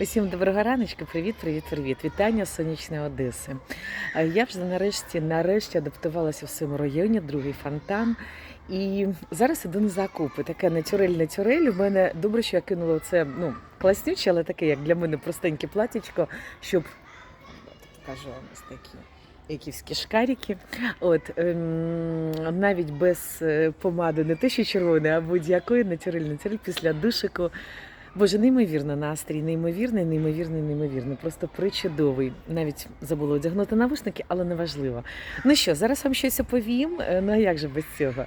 Усім доброго раночку, привіт, привіт, привіт. Вітання з сонячної Одеси. Я вже нарешті, нарешті адаптувалася в своєму районі, другий фонтан. І зараз іду на закупи. Таке натюрель-натюрель. У мене добре, що я кинула це ну, класнюче, але таке, як для мене простеньке платічко, щоб покажу вам ось такі. Яківські шкарики. От ем, навіть без е, помади, не те, що червоне, а будь-якої натюрель, натюрель після душику. Боже, неймовірно настрій, неймовірний, неймовірний, неймовірний. Просто причудовий. Навіть забула одягнути навушники, але неважливо. Ну що, зараз вам щось оповім. Е, Ну а як же без цього?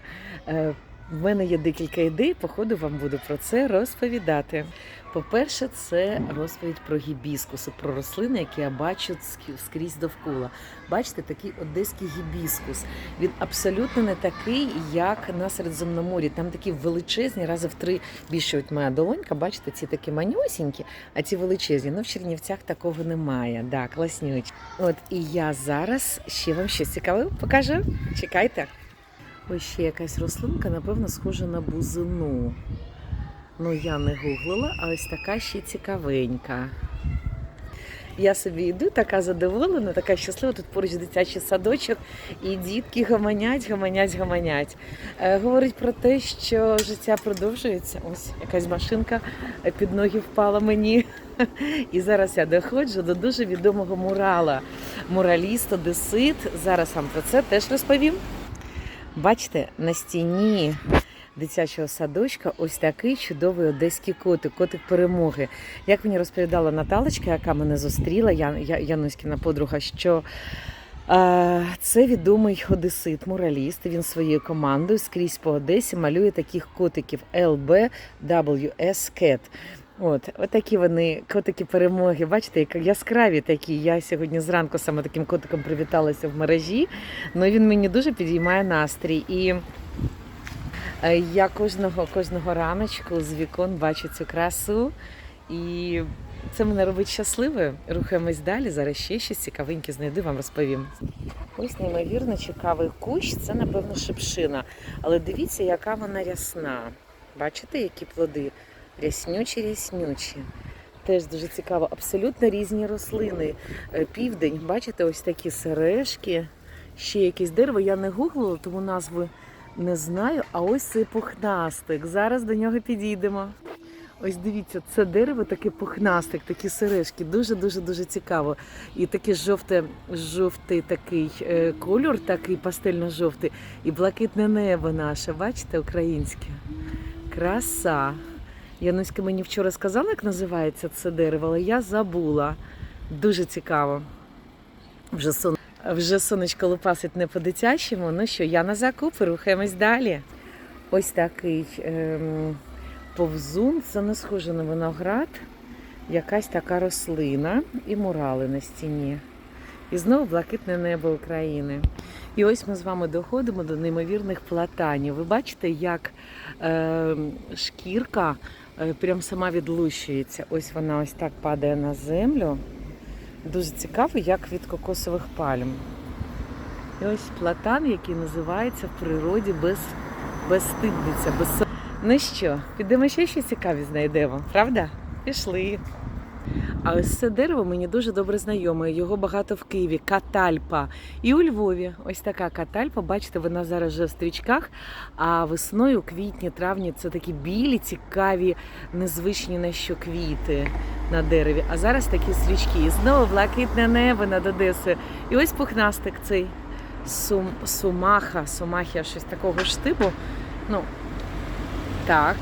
В мене є декілька ідей, походу вам буду про це розповідати. По-перше, це розповідь про гібіскуси, про рослини, які я бачу ск- скрізь довкола. Бачите, такий одеський гібіскус. Він абсолютно не такий, як на Середземноморі. Там такі величезні, рази в три більше. От моя долонька, бачите, ці такі манюсінькі, а ці величезні. Ну в Чернівцях такого немає. Да, класнють. От і я зараз ще вам щось цікаве покажу. Чекайте. Ось ще якась рослинка, напевно, схожа на бузину. Ну, я не гуглила, а ось така ще цікавенька. Я собі йду, така задоволена, така щаслива. Тут поруч дитячий садочок, і дітки гаманять, гаманять, гаманять. Е, говорить про те, що життя продовжується. Ось якась машинка під ноги впала мені. І зараз я доходжу до дуже відомого мурала. Мураліст, одесит. Зараз вам про це теж розповім. Бачите, на стіні дитячого садочка ось такий чудовий одеський котик, котик перемоги. Як мені розповідала Наталочка, яка мене зустріла, Я- Я- Януськіна подруга, що е, це відомий одесит, мураліст. Він своєю командою скрізь по Одесі малює таких котиків LBWS Cat. От, отакі вони котики перемоги. Бачите, як яскраві такі. Я сьогодні зранку саме таким котиком привіталася в мережі. Ну він мені дуже підіймає настрій. І е, я кожного, кожного раночку з вікон бачу цю красу. І це мене робить щасливою. Рухаємось далі. Зараз ще щось цікавеньке знайду, вам розповім. Ось неймовірно цікавий кущ, це, напевно, шипшина. Але дивіться, яка вона рясна. Бачите, які плоди? Ряснючі, ряснючі. Теж дуже цікаво. Абсолютно різні рослини. Е, Південь, бачите, ось такі сережки, ще якесь дерево. Я не гуглила, тому назви не знаю. А ось цей пухнастик. Зараз до нього підійдемо. Ось дивіться, це дерево таке пухнастик, такі сережки. Дуже дуже дуже цікаво. І такий жовте, жовтий такий е, кольор, такий пастельно-жовтий, і блакитне небо наше, бачите, українське. Краса. Януська мені вчора сказала, як називається це дерево, але я забула. Дуже цікаво. Вже, сон... Вже сонечко лупасить не по-дитячому. Ну що, я на закупи, рухаємось далі. Ось такий ем, повзун, це не схоже на виноград, якась така рослина і мурали на стіні. І знову блакитне небо України. І ось ми з вами доходимо до неймовірних платанів. Ви бачите, як е, шкірка прям сама відлущується. Ось вона ось так падає на землю. Дуже цікаво, як від кокосових пальм. І ось платан, який називається в природі без, безстидниця. Без... Ну що, підемо ще щось цікаві знайдемо, правда? Пішли. А ось це дерево мені дуже добре знайоме. Його багато в Києві. Катальпа. І у Львові ось така катальпа. Бачите, вона зараз вже в стрічках. А весною, квітні, травні це такі білі, цікаві, незвичні на що квіти на дереві. А зараз такі стрічки. І знову блакитне небо над Одесою. І ось пухнастик цей сум, сумаха, сумахія, щось такого ж типу. Ну, так.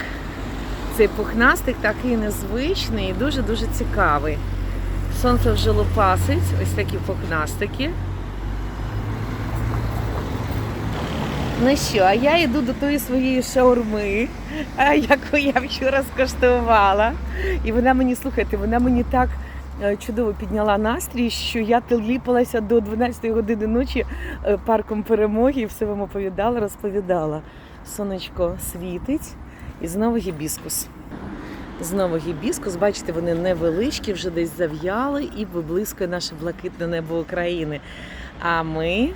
Цей пухнастик такий незвичний і дуже-дуже цікавий. Сонце вже лопасить, ось такі пухнастики. Ну що, а я йду до тої своєї шаурми, яку я вчора скуштувала. І вона мені, слухайте, вона мені так е, чудово підняла настрій, що я теліпалася до 12 години ночі е, парком перемоги і все вам оповідала, розповідала. Сонечко світить і знову гібіскус. Знову гібіскус, бачите, вони невеличкі, вже десь зав'яли і виблискує наше блакитне небо України. А ми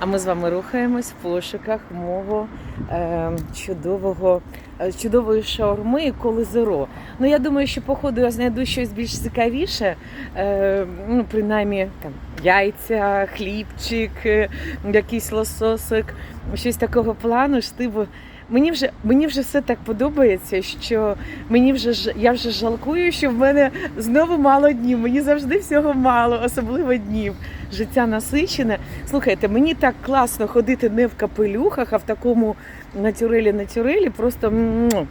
А ми з вами рухаємось в пошуках мого е, чудового, е, чудової шаурми і колизеро. Ну я думаю, що по ходу я знайду щось більш цікавіше. Е, ну, принаймні там яйця, хлібчик, е, якийсь лососик, щось такого плану. Штибу. Мені вже мені вже все так подобається, що мені вже я вже жалкую, що в мене знову мало днів. Мені завжди всього мало, особливо днів. Життя насичене. Слухайте, мені так класно ходити не в капелюхах, а в такому натюрелі-натюрелі. Просто му.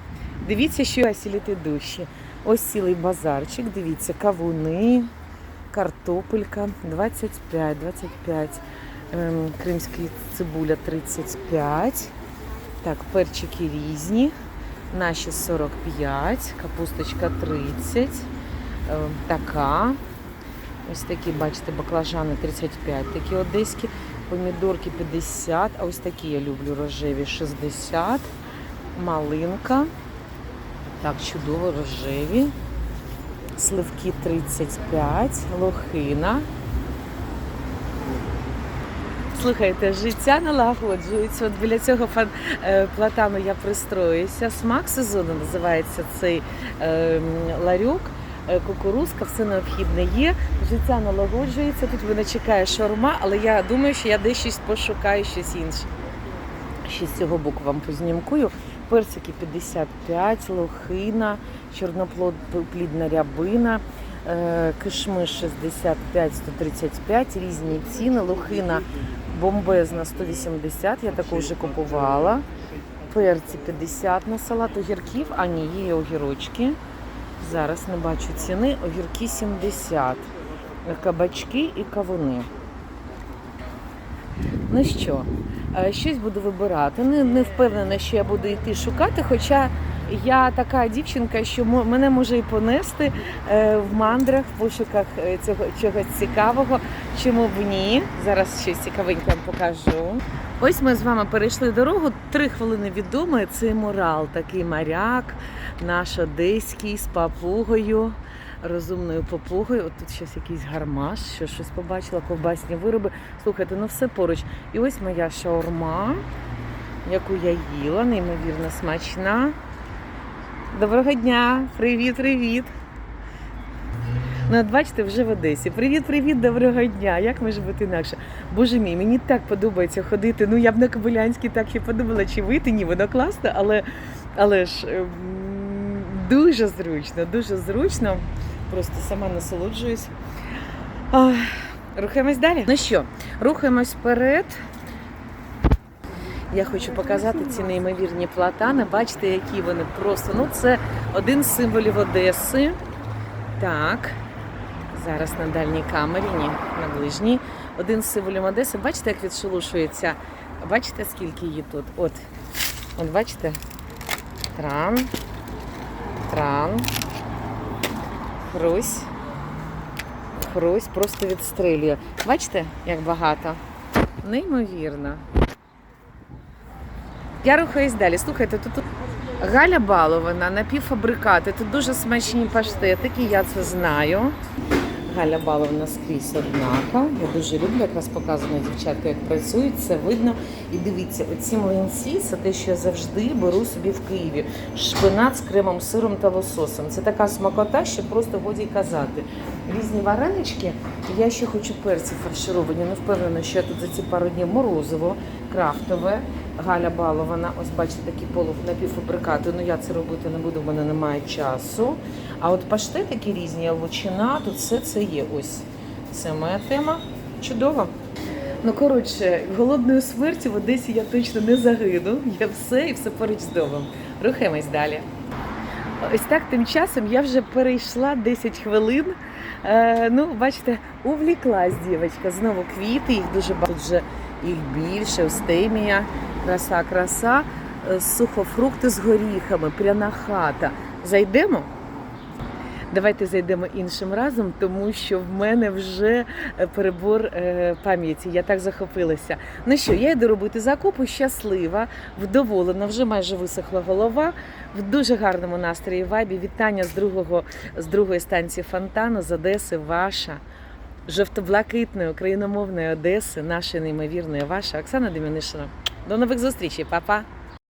дивіться, що я сіліти душі. Ось цілий базарчик. Дивіться, кавуни, картопелька 25, 25. Ем, кримський цибуля 35. Так, перчики різні. Наші 45, капусточка 30. Ем, така. Ось такі, бачите, баклажани 35, такі одеські, помідорки 50, а ось такі я люблю рожеві 60, малинка. Так, чудово, рожеві. Сливки 35, лохина. Слухайте, життя налагоджується. От біля цього фан... е, платану я пристроюся. Смак сезону називається цей е, м, ларьок. Е, Кукурузка, все необхідне є. Життя налагоджується. Тут мене чекає шаурма, але я думаю, що я десь щось пошукаю, щось інше. Ще з цього боку вам познімкую. Персики 55, лохина, чорноплідна рябина, е, кишмиш 65, 135, різні ціни. Лохина бомбезна 180, я таку вже купувала. Перці 50 на салат, огірків, а ні, є огірочки. Зараз не бачу ціни. Огірки 70, кабачки і кавуни. Ну що, е, щось буду вибирати. Не, не впевнена, що я буду йти шукати, хоча я така дівчинка, що мене може і понести е, в мандрах, в пошуках е, цього чогось цікавого. Чому б ні? Зараз щось цікавеньке вам покажу. Ось ми з вами перейшли дорогу. Три хвилини від дому. Це мурал, такий моряк, наш одеський з папугою. Розумною попугою, от тут щось якийсь гармаш, що щось побачила, ковбасні вироби. Слухайте, ну все поруч. І ось моя шаурма, яку я їла, неймовірно смачна. Доброго дня! Привіт, привіт! Ну, от бачите, вже в Одесі. Привіт, привіт, доброго дня. Як може бути інакше? Боже мій, мені так подобається ходити. Ну, я б на Кобилянській так і подумала, чи вийти. Ні, воно класно, але, але ж ем, дуже зручно, дуже зручно. Просто сама насолоджуюсь. Ах, Рухаємось далі. Ну що, рухаємось вперед. Я хочу показати ці неймовірні платани. Бачите, які вони просто. Ну, це один з символів Одеси. Так. Зараз на дальній камері, ні, на ближній. Один з символів Одеси. Бачите, як відшелушується? Бачите, скільки її тут? От. От бачите? Тран. Тран. Хрусь. Хрусь просто відстрілює. Бачите, як багато? Неймовірно. Я рухаюсь далі. Слухайте, тут, Галя балована, напівфабрикати. Тут дуже смачні паштетики, я це знаю. Галя балована скрізь однака. Я дуже люблю, якраз показано дівчатка, як працюють, це видно. І дивіться, оці млинці це те, що я завжди беру собі в Києві. Шпинат з кремом, сиром та лососем. Це така смакота, що просто годі казати. Різні варенички. Я ще хочу перці фаршировані. Не впевнена, що я тут за ці пару днів морозиво, крафтове. Галя балована, ось бачите, такі полу напівфабрикати. Ну я це робити не буду, в мене немає часу. А от паштетики різні, лучина, тут все це є. Ось це моя тема. Чудово. Ну коротше, голодною смерті в Одесі я точно не загину. Я все і все поруч з домом. Рухаємось далі. Ось так тим часом я вже перейшла 10 хвилин. Е, ну, бачите, увліклась дівчинка. Знову квіти, їх дуже багато. Тут вже їх більше, остемія, краса, краса, Е, сухофрукти з горіхами, пряна хата. Зайдемо? Давайте зайдемо іншим разом, тому що в мене вже е, перебор е, пам'яті. Я так захопилася. Ну що, я йду робити закупу, щаслива, вдоволена, вже майже висохла голова. В дуже гарному настрої вайбі. Вітання з другого з другої станції фонтану з Одеси. Ваша жовто-блакитної україномовної Одеси, нашої неймовірної ваша Оксана Демінишина. До нових зустрічей, па-па!